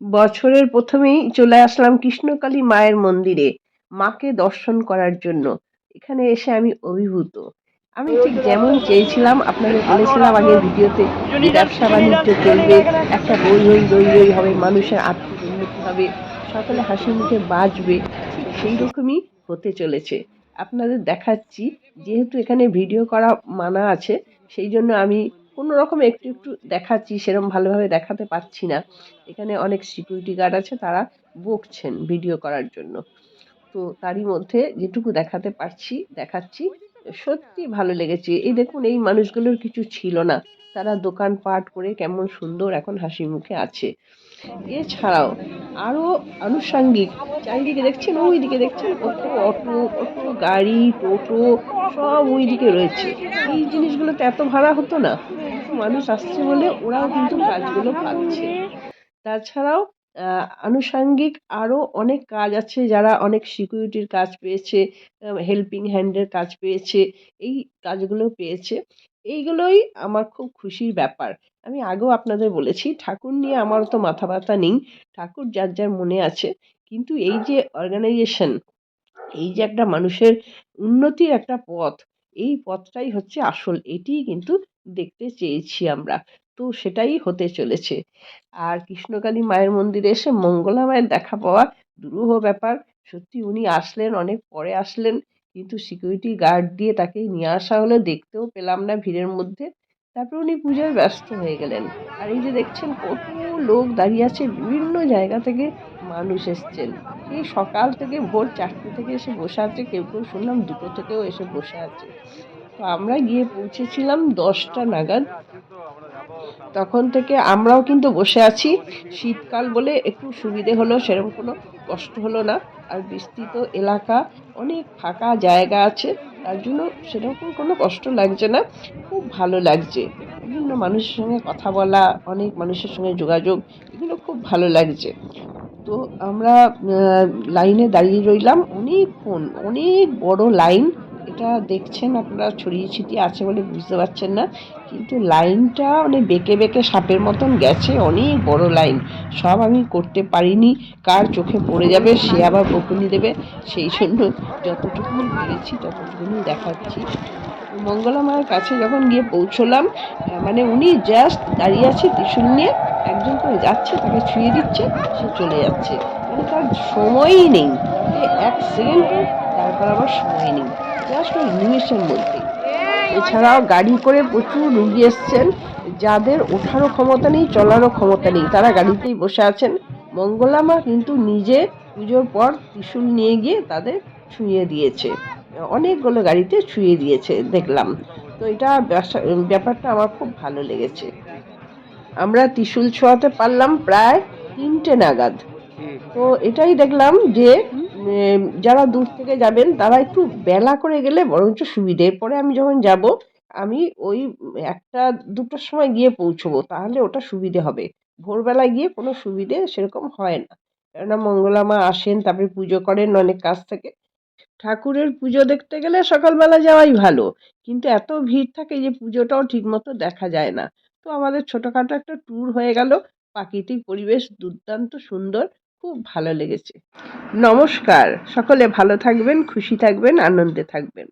বছরের প্রথমেই চলে আসলাম কৃষ্ণকালী মায়ের মন্দিরে, মাকে দর্শন করার জন্য। এখানে এসে আমি অভিভূত। আমি ঠিক যেমন চেয়েছিলাম, আপনাদের বলেছিলাম আগের ভিডিওতে ব্যবসা বাণিজ্য চলবে, একটা রই রই রই রই হবে, মানুষের আর্থিক উন্নতি হবে, সকলে হাসি মুখে বাঁচবে, ঠিক সেই রকমই হতে চলেছে। আপনাদের দেখাচ্ছি, যেহেতু এখানে ভিডিও করা মানা আছে, সেই জন্য আমি কোনো রকম একটু একটু দেখাচ্ছি সেরকম ভালোভাবে দেখাতে পারছি না। এখানে অনেক সিকিউরিটি গার্ড আছে, তারা বকছেন ভিডিও করার জন্য। তো তারই মধ্যে যেটুকু দেখাতে পারছি, দেখাচ্ছি, সত্যি ভালো লেগেছে। এই দেখুন, এই মানুষগুলোর কিছু ছিল না। তারা দোকানপাট করে কেমন সুন্দর এখন হাসি মুখে আছে। এছাড়াও আরও আনুষাঙ্গিক, চারিদিকে দেখছেন ওই দিকে দেখছেন কত অটো কত গাড়ি, টোটো, সব ওই দিকে রয়েছে। এই জিনিসগুলোতে এত ভাড়া হতো না। মানুষ আসছে বলে ওরাও কিন্তু কাজগুলো পাচ্ছে। তাছাড়াও আনুষঙ্গিক আরও অনেক কাজ আছে যারা অনেক সিকিউরিটির কাজ পেয়েছে হেল্পিং হ্যান্ডের কাজ পেয়েছে, এই কাজগুলো পেয়েছে। এইগুলোই আমার খুব খুশির ব্যাপার। আমি আগেও আপনাদের বলেছি, ঠাকুর নিয়ে আমার তো মাথা ব্যথা নেই, ঠাকুর যার যার মনে আছে। কিন্তু এই যে অর্গানাইজেশন এই যে একটা মানুষের উন্নতির একটা পথ এই পথটাই হচ্ছে আসল। এটিই কিন্তু দেখতে চেয়েছি আমরা। তো সেটাই হতে চলেছে। আর কৃষ্ণকালী মায়ের মন্দিরে এসে মঙ্গলা মায়ের দেখা পাওয়া দুরূহ ব্যাপার। সত্যি উনি আসলেন, অনেক পরে আসলেন। কিন্তু সিকিউরিটি গার্ড দিয়ে তাকে নিয়ে আসা হলো। দেখতেও পেলাম না ভিড়ের মধ্যে। তারপর উনি পুজোয় ব্যস্ত হয়ে গেলেন। আর এই যে দেখছেন কত লোক দাঁড়িয়ে আছে, বিভিন্ন জায়গা থেকে মানুষ এসছেন। এই সকাল থেকে ভোর চারটে থেকে এসে বসে আছে, কেউ কেউ শুনলাম দুটো থেকেও এসে বসে আছে। তো আমরা গিয়ে পৌঁছেছিলাম দশটা নাগাদ। তখন থেকে আমরাও কিন্তু বসে আছি। শীতকাল বলে একটু সুবিধে হলো, সেরকম কোনো কষ্ট হলো না। আর বিস্তৃত এলাকা, অনেক ফাঁকা জায়গা আছে। তার জন্য সেরকম কোনো কষ্ট লাগছে না, খুব ভালো লাগছে। বিভিন্ন মানুষের সঙ্গে কথা বলা, অনেক মানুষের সঙ্গে যোগাযোগ, এগুলো খুব ভালো লাগছে। তো আমরা লাইনে দাঁড়িয়ে রইলাম। অনেকক্ষণ অনেক বড় লাইন এটা দেখছেন আপনারা, ছড়িয়ে ছিটিয়ে আছে বলে বুঝতে পারছেন না। কিন্তু লাইনটা মানে বেঁকে বেঁকে সাপের মতন গেছে, অনেক বড় লাইন। সব আমি করতে পারিনি, কার চোখে পড়ে যাবে সে আবার বকুনি দেবে। সেই জন্য যতটুকুনি পেরেছি ততটুকুনি দেখাচ্ছি। মঙ্গলা মায়ের কাছে যখন গিয়ে পৌঁছলাম মানে উনি জাস্ট দাঁড়িয়ে আছে ত্রিশুল নিয়ে, একজন করে যাচ্ছে, তাকে ছুঁয়ে দিচ্ছে, সে চলে যাচ্ছে। মানে তার সময়ই নেই। এক সেকেন্ডও তারপর আবার সময় নেই। জাস্ট ওই নিমেষের মধ্যে। এছাড়াও গাড়ি করে প্রচুর রুগী এসছেন, যাদের ওঠারও ক্ষমতা নেই, চলারও ক্ষমতা নেই। তারা গাড়িতেই বসে আছেন। মঙ্গলামা কিন্তু নিজে পুজোর পর ত্রিশূল নিয়ে গিয়ে তাদের ছুঁয়ে দিয়েছে। অনেকগুলো গাড়িতে ছুঁয়ে দিয়েছে, দেখলাম। তো এটা ব্যাপারটা আমার খুব ভালো লেগেছে। আমরা ত্রিশূল ছোঁয়াতে পারলাম প্রায় তিনটে নাগাদ। তো এটাই দেখলাম যে যারা দূর থেকে যাবেন, তারা একটু বেলা করে গেলে বরঞ্চ সুবিধে। এরপরে আমি যখন যাব, আমি ওই একটা দুটোর সময় গিয়ে পৌঁছবো, তাহলে ওটা সুবিধে হবে। ভোরবেলায় গিয়ে কোনো সুবিধে সেরকম হয় না। কেননা মঙ্গলা মা আসেন, তারপরে পুজো করেন অনেক কাজ থেকে। ঠাকুরের পুজো দেখতে গেলে সকালবেলা যাওয়াই ভালো। কিন্তু এত ভিড় থাকে যে পুজোটাও ঠিকমতো দেখা যায় না। তো আমাদের ছোটোখাটো একটা ট্যুর হয়ে গেল। প্রাকৃতিক পরিবেশ দুর্দান্ত সুন্দর। খুব ভালো লেগেছে। নমস্কার। সকলে ভালো থাকবেন খুশি থাকবেন আনন্দে থাকবেন।